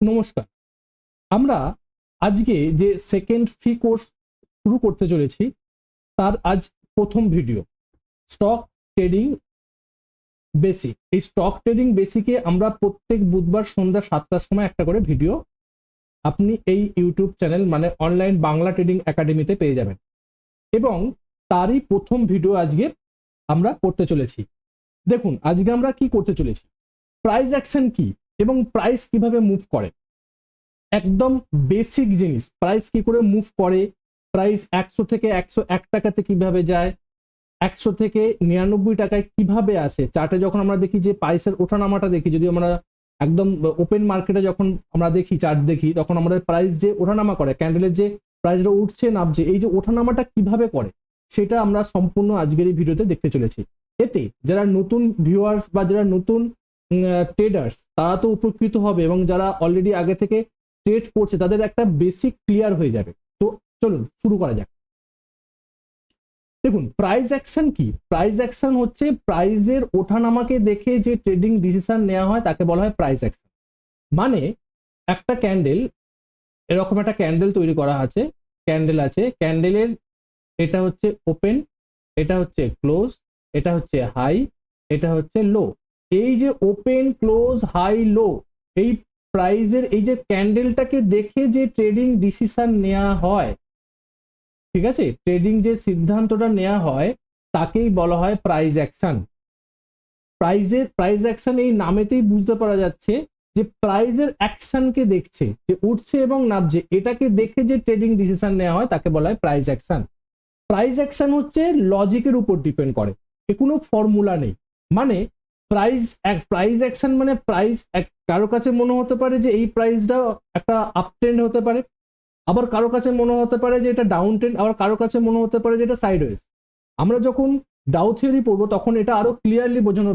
নমস্কার। আমরা আজকে যে সেকেন্ড ফ্রি কোর্স শুরু করতে চলেছি, তার আজ প্রথম ভিডিও স্টক ট্রেডিং বেসিক এই স্টক ট্রেডিং বেসিকে আমরা প্রত্যেক বুধবার সন্ধ্যা সাতটার সময় একটা করে ভিডিও আপনি এই ইউটিউব চ্যানেল মানে অনলাইন বাংলা ট্রেডিং একাডেমিতে পেয়ে যাবেন। এবং তারই প্রথম ভিডিও আজকে আমরা করতে চলেছি। দেখুন, আজকে আমরা কি করতে চলেছি? প্রাইস অ্যাকশন কি? এবং প্রাইস কীভাবে মুভ করে? একদম বেসিক জিনিস। প্রাইস কি করে মুভ করে? প্রাইস একশো থেকে একশো এক টাকাতে কীভাবে যায়? একশো থেকে নিরানব্বই টাকায় কীভাবে আসে? চার্টে যখন আমরা দেখি যে প্রাইসের ওঠানামাটা দেখি, যদি আমরা একদম ওপেন মার্কেটে যখন আমরা দেখি চার্ট দেখি, তখন আমাদের প্রাইস যে ওঠানামা করে ক্যান্ডেলের যে প্রাইসটা উঠছে, নামছে, এই যে ওঠানামাটা কীভাবে করে? সেটা আমরা সম্পূর্ণ আজকের এই ভিডিওতে দেখতে চলেছি। এতে যারা নতুন ভিউয়ার্স বা যারা নতুন ট্রেডার্স তারা তো উপকৃত হবে এবং যারা অলরেডি আগে থেকে ট্রেড করছে, তাদের একটা বেসিক ক্লিয়ার হয়ে যাবে। তো চলুন, শুরু করা যাক। দেখুন প্রাইস অ্যাকশন কি? প্রাইস অ্যাকশন হচ্ছে প্রাইজের ওঠানামাকে দেখে যে ট্রেডিং ডিসিশন নেওয়া হয়, তাকে বলা হয় প্রাইস অ্যাকশন মানে একটা ক্যান্ডেল এরকম একটা ক্যান্ডেল তৈরি করা আছে ক্যান্ডেল আছে ক্যান্ডেলের এটা হচ্ছে ওপেন এটা হচ্ছে ক্লোজ এটা হচ্ছে হাই এটা হচ্ছে লো এই যে ওপেন ক্লোজ হাই লো এই প্রাইজের এই যে ক্যান্ডেলটাকে দেখে যে ট্রেডিং ডিসিশন নেওয়া হয়, ঠিক আছে? ট্রেডিং যে সিদ্ধান্তটা নেওয়া হয়, তাকেই বলা হয় প্রাইজ অ্যাকশন প্রাইজের প্রাইজ অ্যাকশন এই নামেতেই বুঝতে পারা যাচ্ছে যে প্রাইজের অ্যাকশনকে দেখছে, যে উঠছে এবং নামছে, এটাকে দেখে যে ট্রেডিং ডিসিশন নেওয়া হয়, তাকে বলা হয় প্রাইজ অ্যাকশন প্রাইজ অ্যাকশন হচ্ছে লজিকের উপর ডিপেন্ড করে, এ কোনো ফর্মুলা নেই। মানে প্রাইস এক প্রাইস অ্যাকশন মানে প্রাইস এক, কারও কাছে মনে হতে পারে যে এই প্রাইসটা একটা আপ ট্রেন্ড হতে পারে। আবার কারও কাছে মনে হতে পারে যে এটা ডাউন ট্রেন্ড আবার কারও কাছে মনে হতে পারে যে এটা সাইডওয়েজ আমরা যখন ডাউ থিওরি পড়ব, তখন এটা আরও ক্লিয়ারলি বোঝানো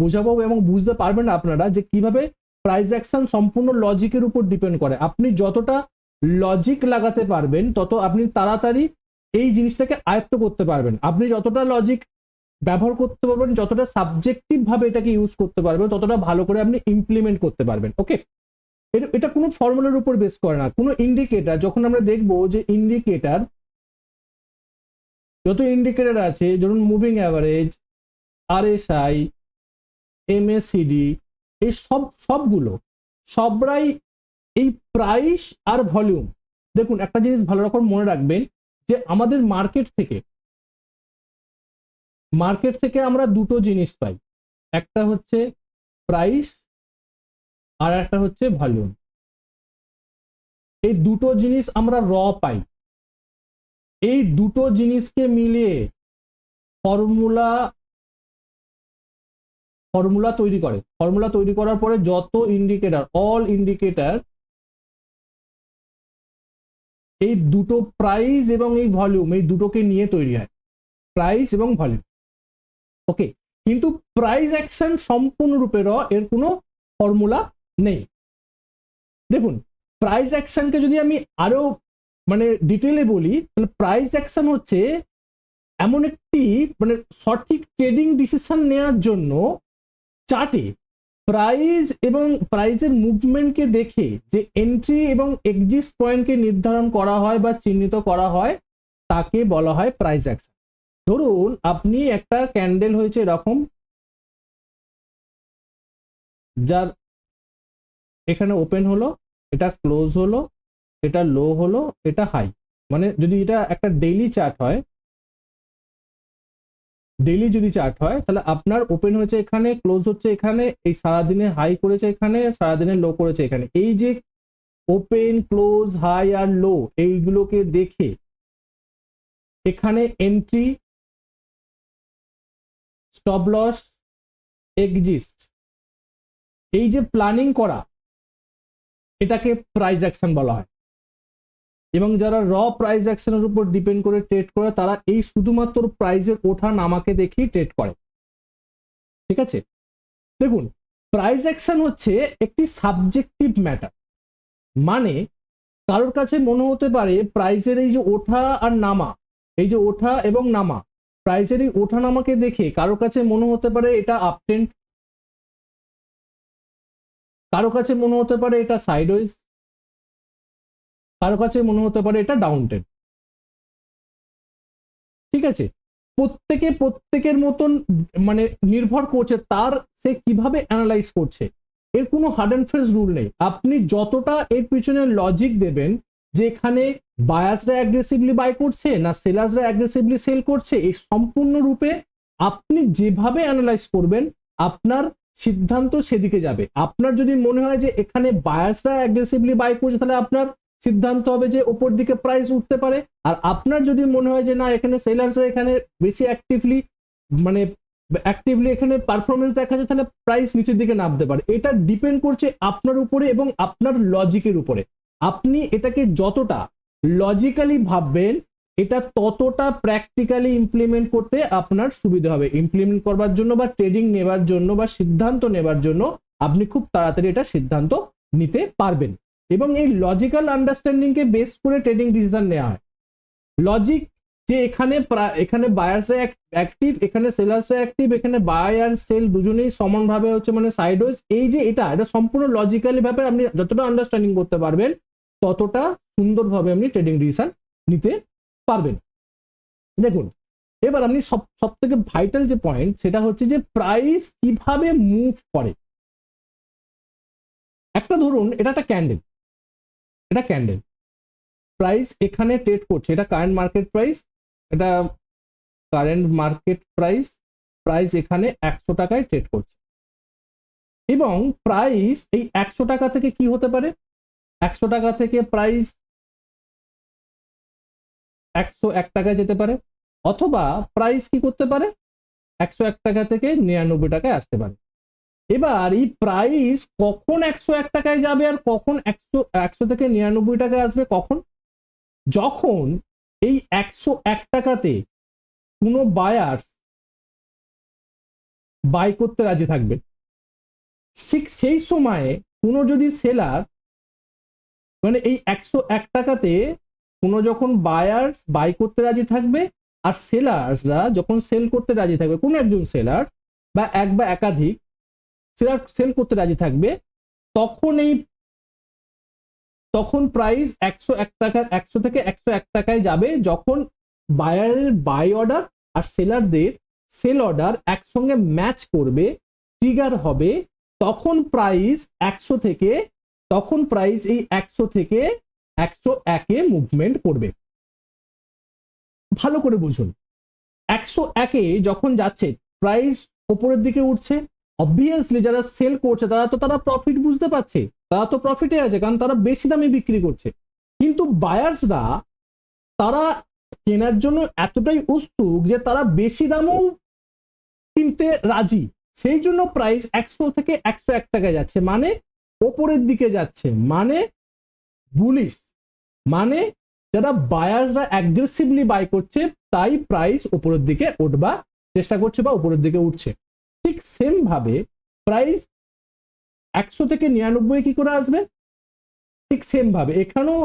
বোঝাবো এবং বুঝতে পারবেন আপনারা যে কীভাবে প্রাইস অ্যাকশন সম্পূর্ণ লজিকের উপর ডিপেন্ড করে। আপনি যতটা লজিক লাগাতে পারবেন, তত আপনি তাড়াতাড়ি এই জিনিসটাকে আয়ত্ত করতে পারবেন। আপনি যতটা লজিক ব্যবহার করতে পারবেন, যতটা সাবজেক্টিভ ভাবে এটাকে ইউজ করতে পারবেন, ততটা ভালো করে আপনি ইমপ্লিমেন্ট করতে পারবেন ওকে এটা কোনো ফর্মুলার উপর বেস করে না, কোনো ইন্ডিকেটার যখন আমরা দেখব যে ইন্ডিকেটার যত ইন্ডিকেটার আছে, ধরুন মুভিং অ্যাভারেজ আরএসআই এমএসিডি এই সব, সবগুলো, সবরাই এই প্রাইস আর ভলিউম দেখুন, একটা জিনিস ভালো রকম মনে রাখবেন যে আমাদের মার্কেট থেকে মার্কেট থেকে আমরা দুটো জিনিস পাই। একটা হচ্ছে প্রাইস আর একটা হচ্ছে ভলিউম এই দুটো জিনিস আমরা র পাই। এই দুটো জিনিসকে মিলিয়ে ফর্মুলা ফর্মুলা তৈরি করে। ফর্মুলা তৈরি করার পরে যত ইন্ডিকেটার অল ইন্ডিকেটার এই দুটো প্রাইস এবং এই ভলিউম এই দুটোকে নিয়ে তৈরি হয়। প্রাইস এবং ভলিউম ওকে কিন্তু প্রাইস অ্যাকশন সম্পূর্ণরূপে র এর কোনো ফর্মুলা নেই। দেখুন প্রাইস অ্যাকশনকে যদি আমি আরও মানে ডিটেলে বলি, তাহলে প্রাইস অ্যাকশন হচ্ছে এমন একটি মানে সঠিক ট্রেডিং ডিসিশন নেওয়ার জন্য চার্টে প্রাইস এবং প্রাইজের মুভমেন্টকে দেখে যে এন্ট্রি এবং এক্সিস্ট পয়েন্টকে নির্ধারণ করা হয় বা চিহ্নিত করা হয়, তাকে বলা হয় প্রাইস অ্যাকশন ধরুন আপনি একটা ক্যান্ডেল হয়েছে এরকম, যার এখানে ওপেন হলো, এটা ক্লোজ হলো, এটা লো হলো, এটা হাই মানে যদি এটা একটা ডেইলি চার্ট হয় ডেইলি যদি চার্ট হয়, তাহলে আপনার ওপেন হয়েছে এখানে ক্লোজ হচ্ছে এখানে, এই সারাদিনে হাই করেছে এখানে, সারাদিনে লো করেছে এখানে। এই যে ওপেন ক্লোজ হাই আর লো এইগুলোকে দেখে এখানে এন্ট্রি স্টপ লস এক্সিস্ট এই যে প্ল্যানিং করা, এটাকে প্রাইজ অ্যাকশন বলা হয়। এবং যারা র প্রাইজ অ্যাকশনের উপর ডিপেন্ড করে ট্রেড করে, তারা এই শুধুমাত্র প্রাইজের ওঠা নামাকে দেখেই ট্রেড করে। ঠিক আছে? দেখুন প্রাইজ অ্যাকশন হচ্ছে একটি সাবজেক্টিভ ম্যাটার মানে কারোর কাছে মনে হতে পারে প্রাইজের এই যে ওঠা আর নামা, এই যে ওঠা এবং নামা প্রাইসের এই ওঠানামাকে দেখে। কারও কাছে মনে হতে পারে এটা আপট্রেন্ড কারও কাছে মনে হতে পারে এটা সাইডওয়েজ কারও কাছে মনে হতে পারে এটা ডাউন ট্রেন্ড ঠিক আছে? প্রত্যেকে প্রত্যেকের মতন মানে নির্ভর করছে তার সে কীভাবে অ্যানালাইজ করছে। এর কোনো হার্ড অ্যান্ড ফ্রেস রুল নেই। আপনি যতটা এর পিছনে লজিক দেবেন যে এখানে বায়াসরা অ্যাগ্রেসিভলি বাই করছে না সেলার্সরা অ্যাগ্রেসিভলি সেল করছে, এই সম্পূর্ণ রূপে আপনি যেভাবে অ্যানালাইজ করবেন, আপনার সিদ্ধান্ত সেদিকে যাবে। আপনার যদি মনে হয় যে এখানে বায়াসরা অ্যাগ্রেসিভলি বাই করছে, তাহলে আপনার সিদ্ধান্ত হবে যে ওপর দিকে প্রাইস উঠতে পারে। আর আপনার যদি মনে হয় যে না, এখানে সেলার্সরা এখানে বেশি অ্যাক্টিভলি মানে অ্যাক্টিভলি এখানে পারফরমেন্স দেখা যায় তাহলে প্রাইস নিচের দিকে নামতে পারে। এটা ডিপেন্ড করছে আপনার উপরে এবং আপনার লজিকের উপরে। আপনি এটাকে যতটা লজিক্যালি ভাববেন, এটা ততটা প্র্যাকটিক্যালি ইমপ্লিমেন্ট করতে আপনার সুবিধা হবে। ইমপ্লিমেন্ট করবার জন্য বা ট্রেডিং নেবার জন্য বা সিদ্ধান্ত নেবার জন্য আপনি খুব তাড়াতাড়ি এটা সিদ্ধান্ত নিতে পারবেন। এবং এই লজিক্যাল আন্ডারস্ট্যান্ডিংকে বেস করে ট্রেডিং ডিসিশন নেওয়া হয়। লজিক যে এখানে এখানে বায়ার্স অ্যাক্টিভ এখানে সেলার্স অ্যাক্টিভ এখানে বাই আর সেল দুজনেই সমানভাবে হচ্ছে মানে সাইডওয়েজ এই যে এটা এটা সম্পূর্ণ লজিক্যালি ভাবে আপনি যতটা আন্ডারস্ট্যান্ডিং করতে পারবেন ততটা সুন্দরভাবে আপনি ট্রেডিং ডিসিশন নিতে পারবেন। দেখুন, এবার আপনি সব সব থেকে ভাইটাল যে পয়েন্ট সেটা হচ্ছে যে প্রাইস কীভাবে মুভ করে। একটা ধরুন, এটা একটা ক্যান্ডেল এটা ক্যান্ডেল প্রাইস এখানে ট্রেড করছে। এটা কারেন্ট মার্কেট প্রাইস এটা কারেন্ট মার্কেট প্রাইস প্রাইস এখানে একশো টাকায় ট্রেড করছে। এবং প্রাইস এই একশো টাকা থেকে কি হতে পারে? একশো টাকা থেকে প্রাইস একশো এক টাকায় যেতে পারে, অথবা প্রাইস কি করতে পারে? একশো এক টাকা থেকে নিরানব্বই টাকায় আসতে পারে। এবার এই প্রাইস কখন একশো এক টাকায় যাবে আর কখন একশো একশো থেকে নিরানব্বই টাকায় আসবে কখন? যখন এই একশো এক টাকাতে কোনো বায়ার বাই করতে রাজি থাকবে। সেই সময়ে কোনো যদি সেলার মানে এই একশো এক টাকাতে কোনো যখন বায়ার্স বাই করতে রাজি থাকবে আর সেলার্সরা যখন সেল করতে রাজি থাকবে, কোনো একজন সেলার বা এক বা একাধিক সেলার সেল করতে রাজি থাকবে, তখন এই তখন প্রাইস একশো এক টাকা, একশো থেকে একশো এক টাকায় যাবে যখন বায়ারের বাই অর্ডার আর সেলারদের সেল অর্ডার একসঙ্গে ম্যাচ করবে ট্রিগার হবে, তখন প্রাইস একশো থেকে তখন প্রাইস এই একশো থেকে একশো একে মুভমেন্ট করবে। ভালো করে বুঝুন। একশো একে যখন যাচ্ছে প্রাইস ওপরের দিকে উঠছে অবভিয়াসলি যারা সেল করছে, তারা তো তারা প্রফিট বুঝতে পারছে। তারা তো প্রফিটে আছে, কারণ তারা বেশি দামে বিক্রি করছে। কিন্তু বায়ার্সরা তারা কেনার জন্য এতটাই উৎসুক যে তারা বেশি দামেও কিনতে রাজি। সেই জন্য প্রাইস একশো থেকে একশো এক টাকায় যাচ্ছে। মানে ওপরের দিকে যাচ্ছে। মানে বুলিশ মানে যারা বায়ার্সরা অ্যাগ্রেসিভলি বাই করছে, তাই প্রাইস ওপরের দিকে উঠবা চেষ্টা করছে বা উপরের দিকে উঠছে। ঠিক সেম ভাবে প্রাইস একশো থেকে নিরানব্বই কি করে আসবে? ঠিক সেম ভাবে এখানেও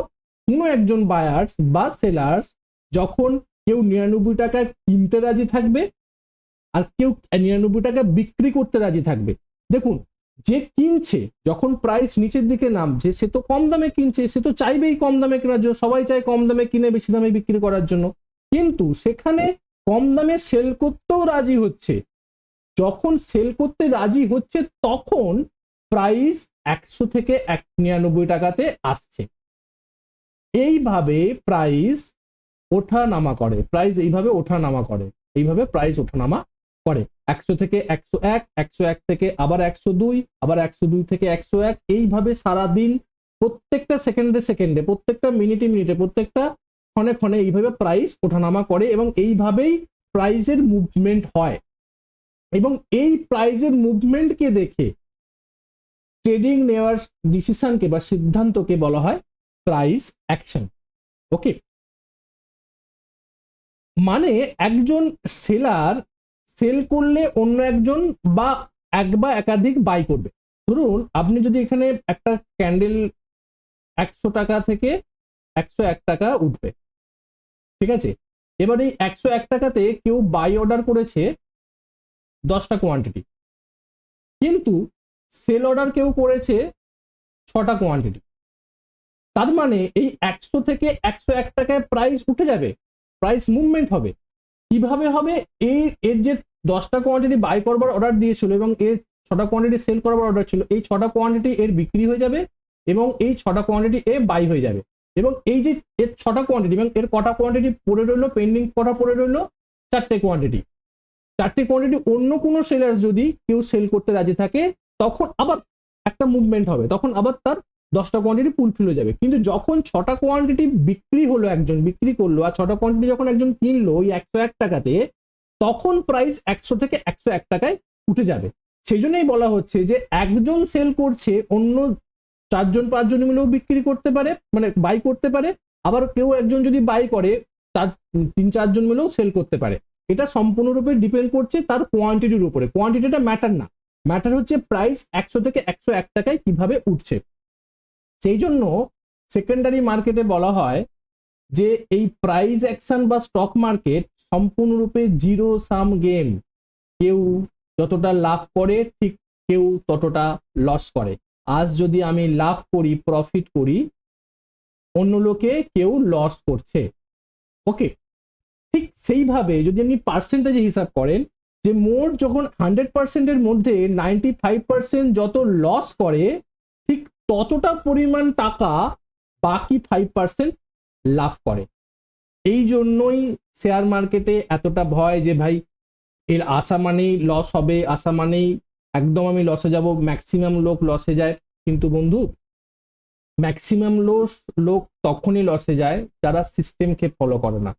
কোনো একজন বায়ার্স বা সেলার্স যখন কেউ নিরানব্বই টাকায় কিনতে রাজি থাকবে, আর কেউ নিরানব্বই টাকা বিক্রি করতে রাজি থাকবে। দেখুন যে কিনছে, যখন প্রাইস নিচের দিকে নামছে সে তো কম দামে কিনছে, সে তো চাইবেই কম দামে কেনার জন্য, সবাই চায় কম দামে কিনে, বেশি দামে বিক্রি করার জন্য। কিন্তু সেখানে কম দামে সেল করতেও রাজি হচ্ছে। যখন সেল করতে রাজি হচ্ছে, তখন প্রাইস একশো থেকে এক নিরানব্বই টাকাতে আসছে। এইভাবে প্রাইস ওঠা নামা করে। প্রাইস এইভাবে ওঠা নামা করে। এইভাবে প্রাইস ওঠা নামা করে একশো থেকে একশো এক একশো এক থেকে আবার একশো দুই, আবার একশো দুই থেকে একশো এক। এইভাবে সারাদিন প্রত্যেকটা সেকেন্ডে সেকেন্ডে, প্রত্যেকটা মিনিটে মিনিটে, প্রত্যেকটা ক্ষণে ক্ষণে এইভাবে প্রাইস ওঠানামা করে এবং এইভাবেই প্রাইজের মুভমেন্ট হয়। এবং এই প্রাইজের মুভমেন্টকে দেখে ট্রেডিং নেওয়ার ডিসিশনকে বা সিদ্ধান্তকে বলা হয় প্রাইস অ্যাকশন ওকে মানে একজন সেলার সেল করলে অন্য একজন বা এক বা একাধিক বাই করবে। ধরুন, আপনি যদি এখানে একটা ক্যান্ডেল একশো টাকা থেকে একশো এক টাকা উঠবে। ঠিক আছে? এবার এই একশো এক টাকাতে কেউ বাই অর্ডার করেছে দশটা কোয়ান্টিটি কিন্তু সেল অর্ডার কেউ করেছে ছটা কোয়ান্টিটি তার মানে এই একশো থেকে একশো এক টাকায় প্রাইস উঠে যাবে। প্রাইস মুভমেন্ট হবে। কীভাবে হবে? এই এর যে দশটা কোয়ান্টিটি বাই করবার অর্ডার দিয়েছিল এবং এর ছটা কোয়ান্টিটি সেল করবার অর্ডার ছিল, এই ছটা কোয়ান্টিটি এর বিক্রি হয়ে যাবে এবং এই ছটা কোয়ান্টিটি এ বাই হয়ে যাবে। এবং এই যে এর ছটা কোয়ান্টিটি এবং এর কটা কোয়ান্টিটি পড়ে রইল পেন্ডিং কটা পড়ে রইল, চারটে কোয়ান্টিটি চারটে কোয়ান্টিটি অন্য কোনো সেলার্স যদি কেউ সেল করতে রাজি থাকে, তখন আবার একটা মুভমেন্ট হবে, তখন আবার তার দশটা কোয়ান্টিটি ফুলফিল হয়ে যাবে। কিন্তু যখন ছটা কোয়ান্টিটি বিক্রি হলো একজন, বিক্রি করল, আর ছটা কোয়ান্টিটি যখন একজন কিনলো ওই একশো এক টাকাতে তখন প্রাইস একশো থেকে একশো এক টাকায় উঠে যাবে। সেই জন্যই বলা হচ্ছে যে, একজন সেল করছে, অন্য চারজন, পাঁচজন মিলেও বিক্রি করতে পারে মানে বাই করতে পারে, আবার কেউ একজন যদি বাই করে, তার তিন, চারজন মিলেও সেল করতে পারে। এটা সম্পূর্ণরূপে ডিপেন্ড করছে তার কোয়ান্টিটির উপরে। কোয়ান্টিটিটা ম্যাটার না। ম্যাটার হচ্ছে প্রাইস একশো থেকে একশো এক টাকায় কীভাবে উঠছে। সেই জন্য সেকেন্ডারি মার্কেটে বলা হয় যে, এই প্রাইস অ্যাকশন বা স্টক মার্কেট সম্পূর্ণরূপে জিরো সাম গেম। কেউ যতটা লাভ করে, ঠিক কেউ ততটা লস করে। আজ যদি আমি লাভ করি প্রফিট করি, অন্য লোকে কেউ লস করছে। ওকে ঠিক সেইভাবে যদি আপনি পার্সেন্টেজে হিসাব করেন, যে মোট যখন হান্ড্রেড পার্সেন্টের মধ্যে নাইনটি ফাইভ পার্সেন্ট যত লস করে, ঠিক ততটা পরিমাণ টাকা বাকি ফাইভ পার্সেন্ট লাভ করে। এই জন্যই শেয়ার মার্কেটে এতটা ভয় যে ভাই, এর আশা মানেই লস হবে আশা মানেই একদম আমি লসে যাব ম্যাক্সিমাম লোক লসে যায়। কিন্তু বন্ধু ম্যাক্সিমাম লোক লোক তখনই লসে যায় যারা সিস্টেমকে ফলো করে না।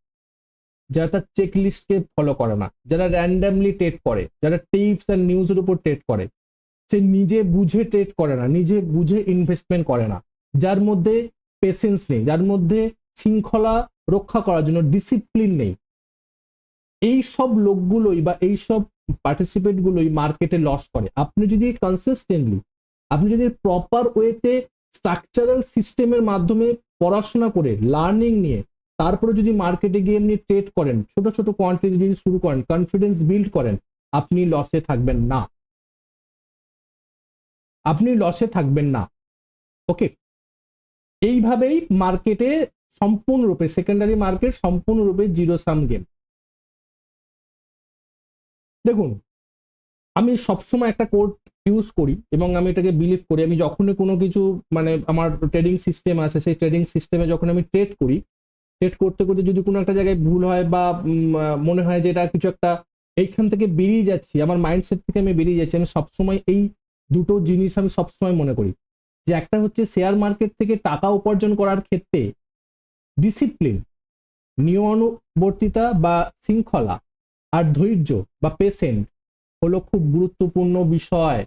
যারা তার চেক লিস্টকে ফলো করে না। যারা র্যান্ডামলি ট্রেড করে, যারা টিপস অ্যান্ড নিউজের উপর ট্রেড করে, সে নিজে বুঝে ট্রেড করে না, নিজে বুঝে ইনভেস্টমেন্ট করে না। যার মধ্যে পেশেন্স নেই, যার মধ্যে শৃঙ্খলা রক্ষা করার জন্য ডিসিপ্লিন নেই। এই সব লোকগুলোই বা এই সব পার্টিসিপেটগুলোই মার্কেটে লস করে। আপনি যদি কনসিস্টেন্টলি আপনি যদি প্রপার ওয়েতে স্ট্রাকচারাল সিস্টেমের মাধ্যমে পড়াশোনা করে লার্নিং নিয়ে, তারপরে যদি মার্কেটে গিয়ে এমনি ট্রেড করেন, ছোট ছোট কোয়ান্টিটি যদি শুরু করেন কনফিডেন্স বিল্ড করেন, আপনি লসে থাকবেন না। আপনি লসে থাকবেন না। ওকে এইভাবেই মার্কেটে সম্পূর্ণরূপে সেকেন্ডারি মার্কেট সম্পূর্ণরূপে জিরো সাম গেম দেখুন, আমি সবসময় একটা কোড ইউজ করি এবং আমি এটাকে বিলিভ করি। আমি যখনই কোনো কিছু মানে আমার ট্রেডিং সিস্টেম আছে, সেই ট্রেডিং সিস্টেমে যখন আমি ট্রেড করি ট্রেড করতে করতে যদি কোনো একটা জায়গায় ভুল হয় বা মনে হয় যে এটা কিছু একটা এইখান থেকে বেরিয়ে যাচ্ছি, আমার মাইন্ডসেট থেকে আমি বেরিয়ে যাচ্ছি, আমি সবসময় এই দুটো জিনিস আমি সবসময় মনে করি। যে একটা হচ্ছে শেয়ার মার্কেট থেকে টাকা উপার্জন করার ক্ষেত্রে ডিসিপ্লিন নিয়মানুবর্তিতা বা শৃঙ্খলা আর ধৈর্য বা পেশেন্ট হলো খুব গুরুত্বপূর্ণ বিষয়।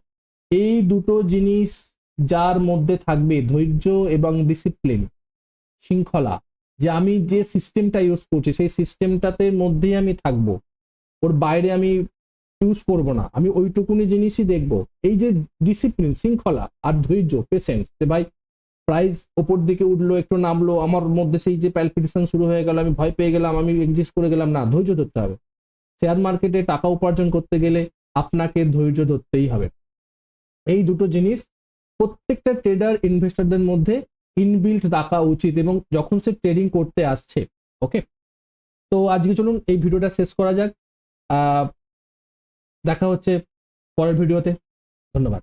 এই দুটো জিনিস যার মধ্যে থাকবে ধৈর্য এবং ডিসিপ্লিন শৃঙ্খলা। যে আমি যে সিস্টেমটা ইউজ করছি, সেই সিস্টেমটাতে মধ্যেই আমি থাকব। ওর বাইরে আমি ইউজ করব না। আমি ওইটুকুনি জিনিসই দেখব। এই যে ডিসিপ্লিন শৃঙ্খলা আর ধৈর্য পেশেন্স যে ভাই প্রাইস ওপর দিকে উঠল, একটু নামলো, আমার মধ্যে সেই যে প্যালপিটেশন শুরু হয়ে গেল, আমি ভয় পেয়ে গেলাম, আমি এক্সিস্ট করে গেলাম, না, ধৈর্য ধরতে হবে। শেয়ার মার্কেটে টাকা উপার্জন করতে গেলে আপনাকে ধৈর্য ধরতেই হবে। এই দুটো জিনিস প্রত্যেকটা ট্রেডার ইনভেস্টরদের মধ্যে ইনবিল্ট রাখা উচিত এবং যখন সে ট্রেডিং করতে আসছে ওকে তো আজকে চলুন এই ভিডিওটা শেষ করা যাক। দেখা হচ্ছে পরের ভিডিওতে। ধন্যবাদ।